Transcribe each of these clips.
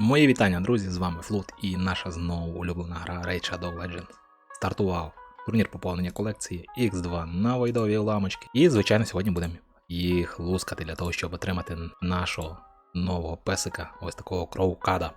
Мої вітання, друзі! З вами Флут і наша знову улюблена гра Raid Shadow Legends. Стартував турнір поповнення колекції X2 на войдові уламочки. І, звичайно, сьогодні будемо їх лускати для того, щоб отримати нашого нового песика, ось такого кроукада.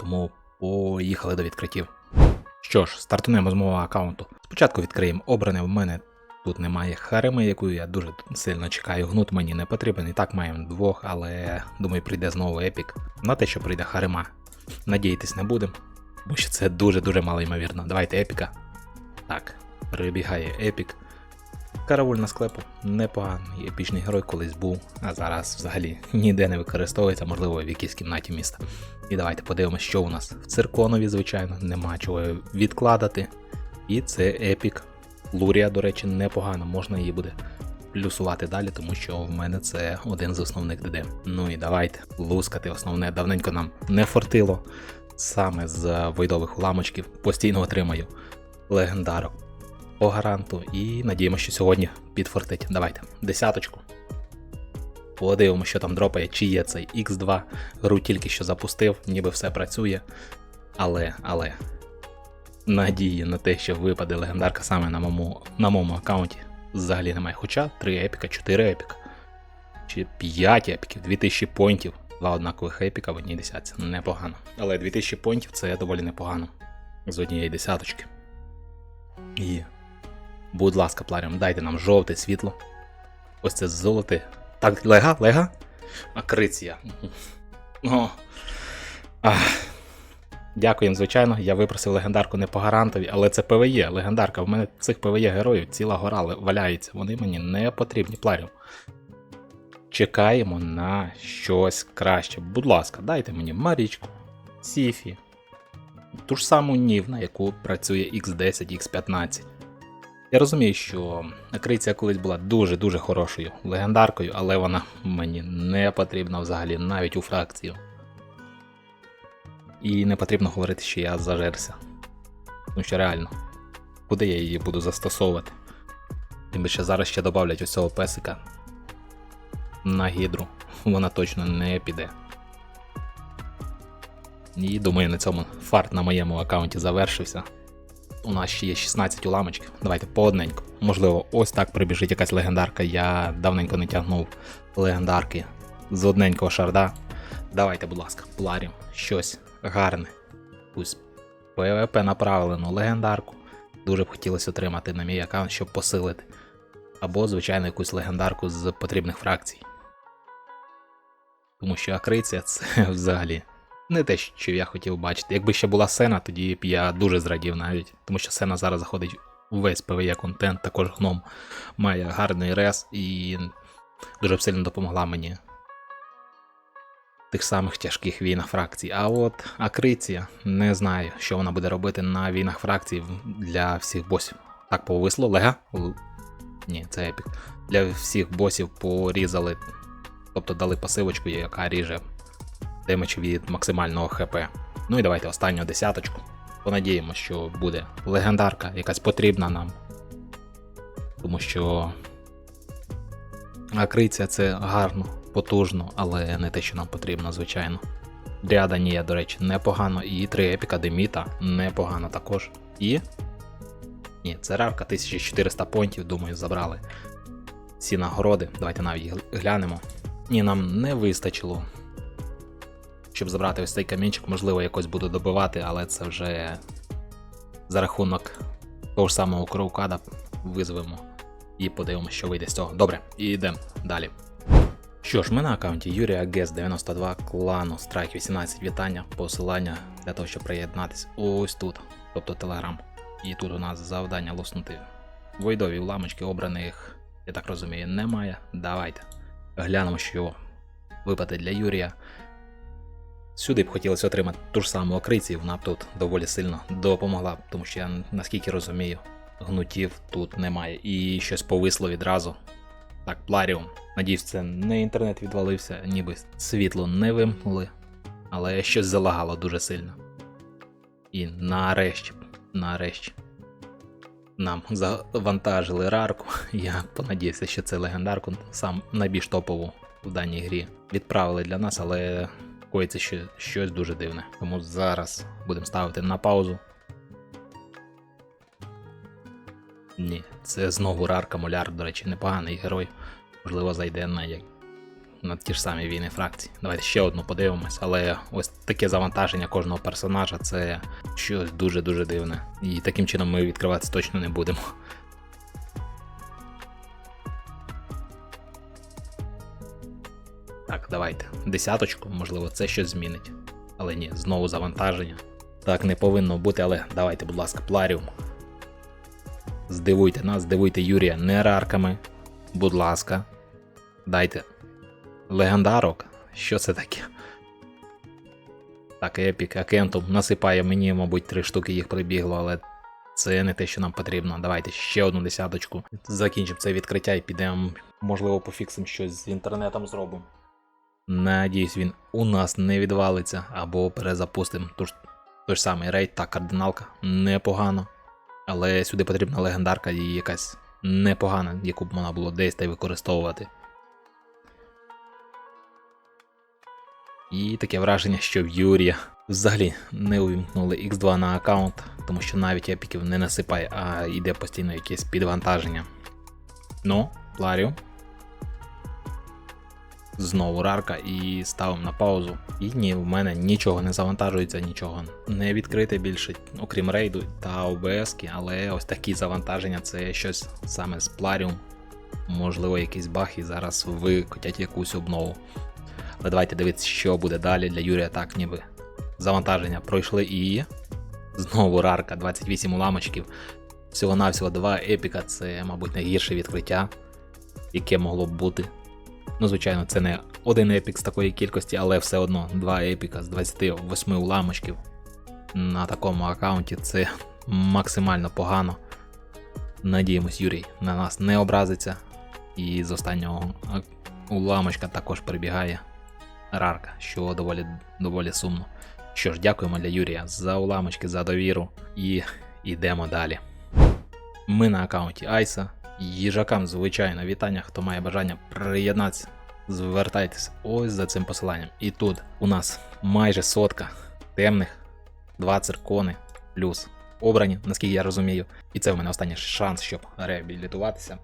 Тому поїхали до відкриттів. Що ж, стартуємо з мого аккаунту. Спочатку відкриємо обране в мене. Тут немає хареми, яку я дуже сильно чекаю. Гнут мені не потрібен. І так маємо двох, але думаю, прийде знову епік. На те, що прийде харема. Надіятись не будемо, бо що це дуже-дуже мало ймовірно. Давайте епіка. Так, прибігає епік. Каравуль на склепу непоганий епічний герой колись був, а зараз взагалі ніде не використовується, можливо, в якійсь кімнаті міста. І давайте подивимося, що у нас в цирконові, звичайно, нема чого відкладати. І це епік. Лурія, до речі, непогано, можна її буде плюсувати далі, тому що в мене це один з основних ДД. Ну і давайте лускати основне. Давненько нам не фортило. Саме з войдових уламочків постійно отримаю легендарок по гаранту. І надіємося, що сьогодні підфортить. Давайте, десяточку. Подивимося, що там дропає, чи є цей X2. Гру тільки що запустив, ніби все працює. Але, але. Надії на те, що випаде легендарка саме на моєму, на моєму аккаунті, взагалі немає. Хоча 3 епіка, 4 епіка, чи 5 епіків, 2000 поінтів, два однакових епіка в одній десятці. Непогано. Але 2000 поінтів це доволі непогано. З однієї десяточки. І, будь ласка, пларіум, дайте нам жовте світло. Ось це золоте. Так, лега, лега? Акриція. О. Ах. Дякуємо, звичайно. Я випросив легендарку не по гарантові, але це ПВЄ, легендарка. В мене цих ПВЄ героїв ціла гора валяється. Вони мені не потрібні пларів. Чекаємо на щось краще. Будь ласка, дайте мені Марічку, Сіфі, ту ж саму Нів, на яку працює X10, X15. Я розумію, що Акриція колись була дуже-дуже хорошою легендаркою, але вона мені не потрібна взагалі навіть у фракцію. І не потрібно говорити, що я зажерся. Тому що реально, куди я її буду застосовувати? Тим більше зараз ще додавлять ось цього песика на гідру. Вона точно не піде. І думаю, на цьому фарт на моєму аккаунті завершився. У нас ще є 16 уламочків. Давайте по одненьку. Можливо, ось так прибіжить якась легендарка. Я давненько не тягнув легендарки з одненького шарда. Давайте, будь ласка, пларім щось гарне. ПВП направлену легендарку. Дуже б хотілося отримати на мій аккаунт, щоб посилити. Або, звичайно, якусь легендарку з потрібних фракцій. Тому що акриція це взагалі не те, що я хотів бачити. Якби ще була сена, тоді б я дуже зрадів навіть. Тому що сена зараз заходить у весь ПВЄ контент, також гном має гарний рес і дуже б сильно допомогла мені тих самих тяжких війнах фракцій. А от Акриція не знаю, що вона буде робити на війнах фракцій для всіх босів. Так повисло, лега? Ні, це епік. Для всіх босів порізали, тобто дали пасивочку, яка ріже демедж від максимального ХП. Ну і давайте останню десяточку. Понадіємося, що буде легендарка, якась потрібна нам. Тому що Акриція це гарно, потужно, але не те, що нам потрібно, звичайно. Дріада Нія, до речі, непогано, і 3 епіка Деміта непогано також. І. Ні, це рарка 1400 понтів, думаю, забрали ці нагороди. Давайте навіть їх глянемо. Ні, нам не вистачило. Щоб забрати ось цей камінчик, можливо, якось буду добивати, але це вже за рахунок того ж самого кроукада визвемо і подивимося, що вийде з цього. Добре, і йдемо далі. Що ж, ми на аккаунті Юрія Гес 92 клану Strike 18 вітання, посилання для того, щоб приєднатись ось тут, тобто Телеграм. І тут у нас завдання лоснути войдові уламочки, обраних, я так розумію, немає. Давайте глянемо, що випаде для Юрія. Сюди б хотілося отримати ту ж саму окрицію, вона б тут доволі сильно допомогла, тому що я наскільки розумію, гнутів тут немає. І щось повисло відразу. Так, Пларіум. Надіюсь, це не інтернет відвалився, ніби світло не вимкнули, але щось залагало дуже сильно. І нарешті, нарешті. Нам завантажили рарку. Я понадіявся, що це легендарку, сам найбільш топову в даній грі. Відправили для нас, але коїться ще щось дуже дивне. Тому зараз будемо ставити на паузу. Ні, це знову рарка Моляр, до речі, непоганий герой. Можливо, зайде на, як... на ті ж самі війни фракції. Давайте ще одну подивимось, але ось таке завантаження кожного персонажа це щось дуже-дуже дивне. І таким чином ми відкриватися точно не будемо. Так, давайте. Десяточку, можливо, це щось змінить. Але ні, знову завантаження. Так не повинно бути, але давайте, будь ласка, пларіум. Здивуйте нас, здивуйте Юрія не рарками. Будь ласка. Дайте. Легендарок. Що це таке? Так, епік, акентум насипає мені, мабуть, три штуки їх прибігло, але це не те, що нам потрібно. Давайте ще одну десяточку. Закінчимо це відкриття і підемо. Можливо, пофіксимо щось з інтернетом зробимо. Надіюсь, він у нас не відвалиться або перезапустимо. Тож той ж самий рейд та кардиналка непогано. Але сюди потрібна легендарка і якась непогана, яку б можна було десь та й використовувати. І таке враження, що в Юрія взагалі не увімкнули X2 на аккаунт, тому що навіть епіків не насипає, а йде постійно якесь підвантаження. Ну, Ларіо. Знову рарка і ставимо на паузу. І ні, в мене нічого не завантажується, нічого не відкрите більше, окрім рейду та ОБС, але ось такі завантаження це щось саме з Plarium. Можливо, якийсь баг і зараз викотять якусь обнову. Але давайте дивитися, що буде далі для Юрія так, ніби. Завантаження пройшли і. Знову рарка, 28 уламочків. Всього-навсього 2 епіка це, мабуть, найгірше відкриття, яке могло б бути. Ну, звичайно, це не один епік з такої кількості, але все одно 2 епіка з 28 уламочків на такому аккаунті це максимально погано. Надіємось, Юрій на нас не образиться. І з останнього уламочка також прибігає рарка, що доволі, доволі сумно. Що ж, дякуємо для Юрія за уламочки, за довіру і йдемо далі. Ми на аккаунті Айса. Їжакам, звичайно, вітання, хто має бажання приєднатися, звертайтесь ось за цим посиланням. І тут у нас майже сотка темних, два циркони плюс обрані, наскільки я розумію. І це в мене останній шанс, щоб реабілітуватися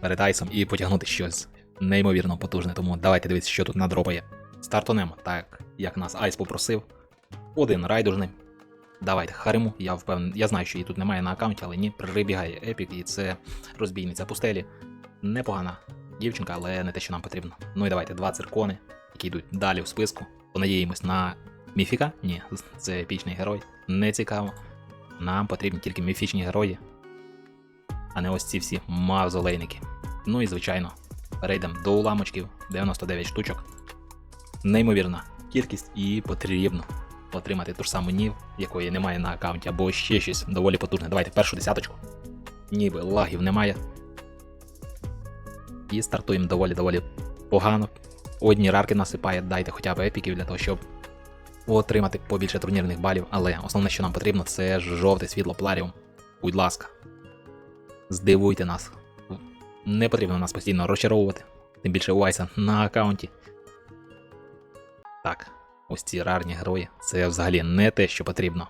перед Айсом і потягнути щось неймовірно потужне. Тому давайте дивитися, що тут надропає. Стартонемо, так як нас Айс попросив. Один райдужний. Давайте Хариму. Я впевнений, я знаю, що її тут немає на аккаунті, але ні, прибігає Епік, і це розбійниця пустелі. Непогана дівчинка, але не те, що нам потрібно. Ну і давайте два циркони, які йдуть далі в списку. Понадіємось на міфіка? Ні, це епічний герой. Не цікаво. Нам потрібні тільки міфічні герої, а не ось ці всі мавзолейники. Ну і звичайно, перейдемо до уламочків 99 штучок. Неймовірна кількість і потрібно отримати ту ж саму нів, якої немає на аккаунті, або ще щось доволі потужне. Давайте першу десяточку. Ніби лагів немає. І стартуємо доволі-доволі погано. Одні рарки насипає, дайте хоча б епіків для того, щоб отримати побільше турнірних балів. Але основне, що нам потрібно, це жовте світло пларіум. Будь ласка. Здивуйте нас. Не потрібно нас постійно розчаровувати. Тим більше Вайса на аккаунті. Так, ось ці рарні герої це взагалі не те, що потрібно.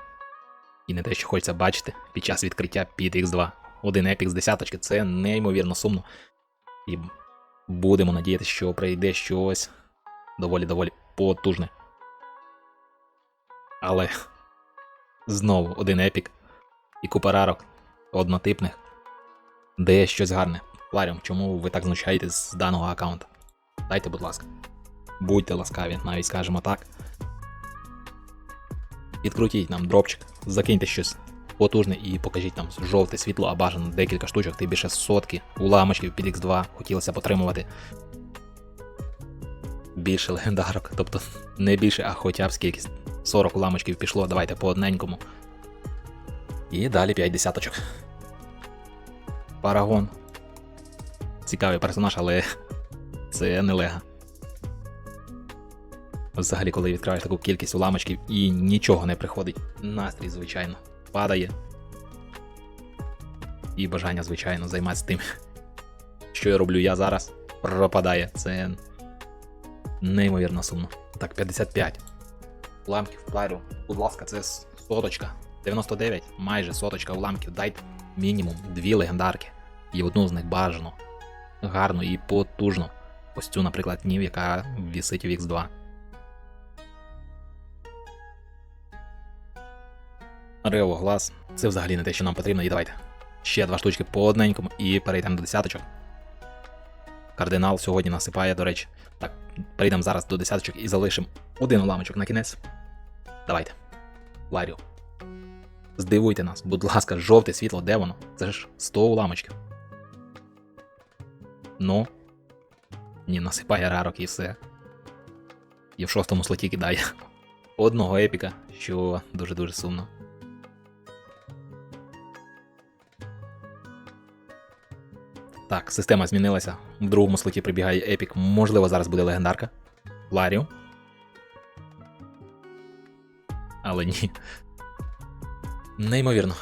І не те, що хочеться бачити під час відкриття під X2. Один епік з десяточки це неймовірно сумно. І будемо надіятися, що прийде щось доволі-доволі потужне. Але знову один епік і купа рарок однотипних, де щось гарне. Ларіум, чому ви так знущаєтесь з даного аккаунта? Дайте, будь ласка. Будьте ласкаві, навіть скажемо так. Відкрутіть нам дропчик, закиньте щось потужне і покажіть нам жовте світло, а бажано декілька штучок, ти більше сотки уламочків під X2 хотілося б отримувати. Більше легендарок, тобто не більше, а хоча б скількись 40 уламочків пішло, давайте по одненькому. І далі 5 десяточок. Парагон. Цікавий персонаж, але це не лега. Взагалі, коли відкриваєш таку кількість уламочків і нічого не приходить, настрій, звичайно, падає. І бажання, звичайно, займатися тим, що я роблю я зараз, пропадає. Це неймовірно сумно. Так, 55. Уламків плайру. Будь ласка, це соточка. 99, майже соточка уламків. Дайте мінімум дві легендарки. І одну з них бажано. Гарну і потужну. Ось цю, наприклад, нів, яка вісить в X2. Рево глаз. Це взагалі не те, що нам потрібно. І давайте. Ще два штучки по одненькому і перейдемо до десяточок. Кардинал сьогодні насипає, до речі. Так, перейдемо зараз до десяточок і залишимо один уламочок на кінець. Давайте. Ларіо. Здивуйте нас, будь ласка, жовте світло, де воно? Це ж 100 уламочків. Ну. Ні, насипає рарок і все. І в шостому слоті кидає. Одного епіка, що дуже-дуже сумно. Так, система змінилася. В другому слоті прибігає епік. Можливо, зараз буде легендарка. Ларіо. Але ні. Неймовірно.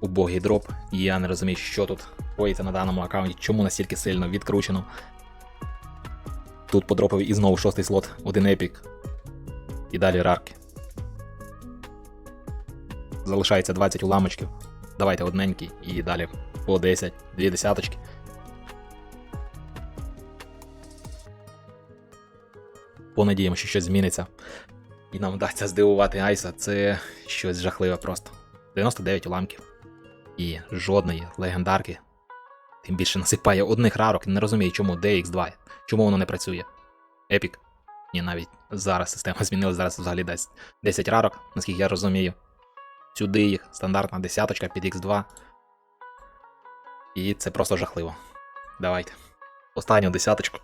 Убогий дроп. Я не розумію, що тут коїться на даному аккаунті, чому настільки сильно відкручено. Тут подропив і знову шостий слот, один епік. І далі рарки. Залишається 20 уламочків. Давайте одненький і далі по 10, дві десяточки. Понадіємо, що щось зміниться. І нам вдасться здивувати Айса. Це щось жахливе просто. 99 уламків. І жодної легендарки. Тим більше насипає одних рарок. Не розумію, чому DX2. Чому воно не працює. Епік. Ні, навіть зараз система змінилась, зараз взагалі дасть 10 рарок, наскільки я розумію. Сюди їх стандартна десяточка під X2. І це просто жахливо. Давайте. Останню десяточку.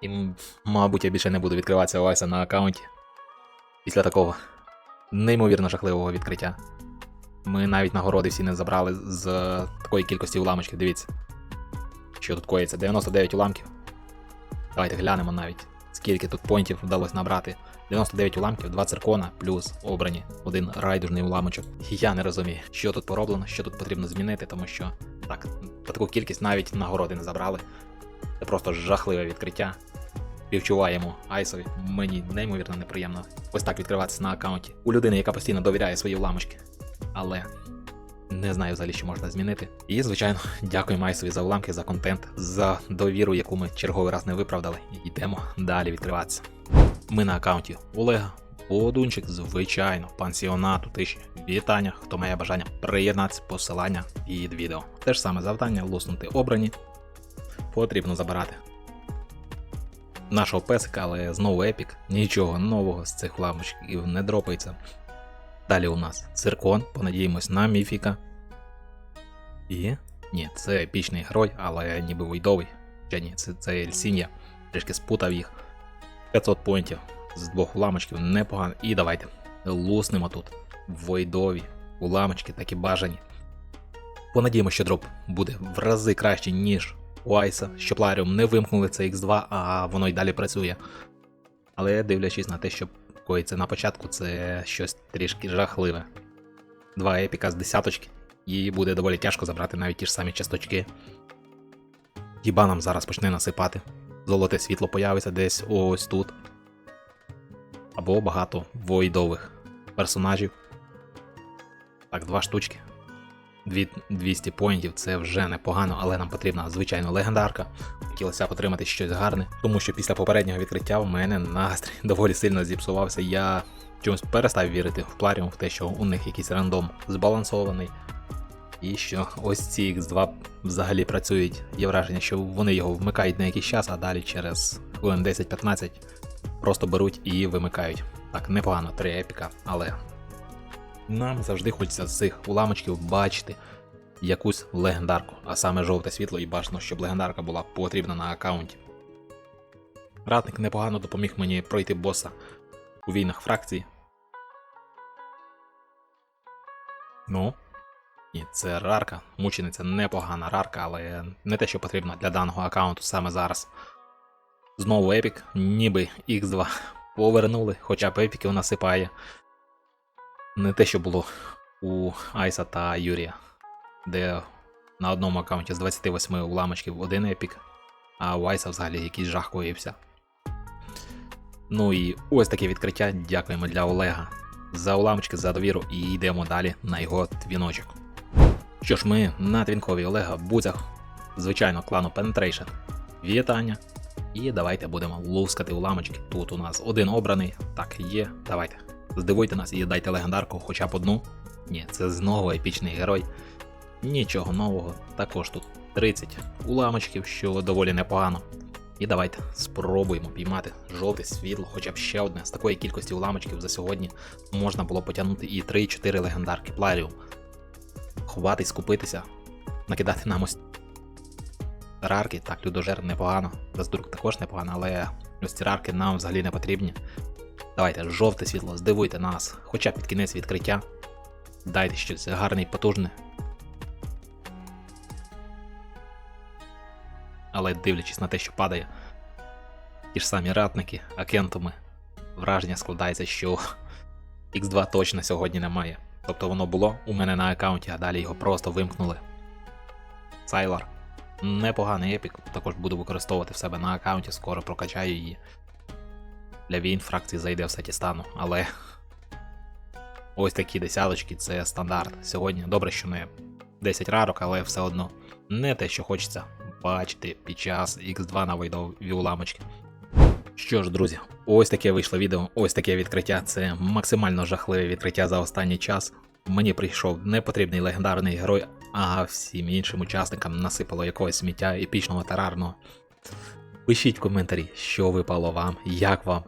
І, мабуть, я більше не буду відкриватися у на аккаунті. Після такого неймовірно жахливого відкриття. Ми навіть нагороди всі не забрали з такої кількості уламочків. Дивіться. Що тут коїться? 99 уламків. Давайте глянемо навіть, скільки тут поінтів вдалося набрати. 99 уламків, 2 циркона, плюс обрані один райдужний уламочок. Я не розумію, що тут пороблено, що тут потрібно змінити, тому що так, по таку кількість навіть нагороди не забрали. Це просто жахливе відкриття. Співчуваємо Айсові. Мені неймовірно неприємно ось так відкриватися на аккаунті у людини, яка постійно довіряє свої уламочки. Але не знаю взагалі, що можна змінити. І, звичайно, дякуємо Айсові за уламки, за контент, за довіру, яку ми черговий раз не виправдали. Йдемо далі відкриватися. Ми на аккаунті Олега. Подунчик, звичайно, пансіонату тиші. Вітання, хто має бажання приєднатися, посилання під відео. Те ж саме завдання луснути обрані. Потрібно забирати нашого песика, але знову епік. Нічого нового з цих ламочків не дропається. Далі у нас циркон, понадіємось на міфіка. І. Ні, це епічний герой, але ніби войдовий. Чи ні, це, це Ельсін'я. Трішки спутав їх. 500 поінтів з двох уламочків непогано. І давайте луснемо тут войдові уламочки, такі бажані. Понадіємося, що дроп буде в рази краще, ніж у Айса, щоб Ларіум не вимкнули це X2, а воно й далі працює. Але дивлячись на те, що коїться на початку, це щось трішки жахливе. Два епіка з десяточки, і буде доволі тяжко забрати навіть ті ж самі часточки. Хіба нам зараз почне насипати. Золоте світло появиться десь ось тут. Або багато войдових персонажів. Так, два штучки. 200 поінтів це вже непогано, але нам потрібна звичайно легендарка. Хотілося б отримати щось гарне, тому що після попереднього відкриття в мене настрій доволі сильно зіпсувався. Я чомусь перестав вірити в Пларіум, в те, що у них якийсь рандом збалансований. І що ось ці X2 взагалі працюють. Є враження, що вони його вмикають на якийсь час, а далі через хвилин 10-15 просто беруть і вимикають. Так, непогано, три епіка, але нам завжди хочеться з цих уламочків бачити якусь легендарку, а саме жовте світло і бажано, щоб легендарка була потрібна на аккаунті. Ратник непогано допоміг мені пройти боса у війнах фракції. Ну, ні, це рарка, мучениця непогана рарка, але не те, що потрібно для даного аккаунту саме зараз. Знову епік, ніби X2 повернули, хоча б епіків насипає. Не те, що було у Айса та Юрія, де на одному аккаунті з 28 уламочків один епік, а Вайса взагалі якийсь жах коївся. Ну і ось таке відкриття. Дякуємо для Олега за уламочки, за довіру і йдемо далі на його твіночок. Що ж, ми на твінкові Олега Буцях, звичайно, клану Penetration. Вітання. І давайте будемо лускати уламочки. Тут у нас один обраний. Так, є. Давайте. Здивуйте нас і дайте легендарку хоча б одну. Ні, це знову епічний герой. Нічого нового. Також тут 30 уламочків, що доволі непогано. І давайте спробуємо піймати жовте світло, хоча б ще одне. З такої кількості уламочків за сьогодні можна було потягнути і 3-4 легендарки Пларіум. Ховатись, скупитися, накидати нам ось рарки, так, людожер непогано, Бездрук також непогано, але ось ці нам взагалі не потрібні. Давайте, жовте світло, здивуйте нас, хоча під кінець відкриття. Дайте щось гарне і потужне. Але дивлячись на те, що падає, ті ж самі ратники, акентуми, враження складається, що X2 точно сьогодні немає. Тобто воно було у мене на аккаунті, а далі його просто вимкнули. Сайлар. Непоганий епік, також буду використовувати в себе на аккаунті, скоро прокачаю її. Для війн фракції зайде в Сатістану, але ось такі десяточки це стандарт. Сьогодні добре, що не 10 рарок, але все одно не те, що хочеться бачити під час X2 на войдові уламочки. Що ж, друзі, ось таке вийшло відео, ось таке відкриття. Це максимально жахливе відкриття за останній час. Мені прийшов непотрібний легендарний герой, а всім іншим учасникам насипало якогось сміття епічного терарного. Пишіть в коментарі, що випало вам, як вам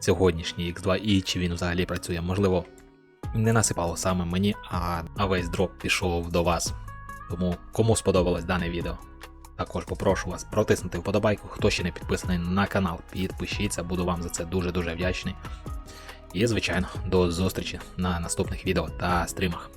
сьогоднішній X2 і чи він взагалі працює. Можливо, не насипало саме мені, а весь дроп пішов до вас. Тому кому сподобалось дане відео. Також попрошу вас протиснути вподобайку, хто ще не підписаний на канал, підпишіться, буду вам за це дуже-дуже вдячний. І, звичайно, до зустрічі на наступних відео та стрімах.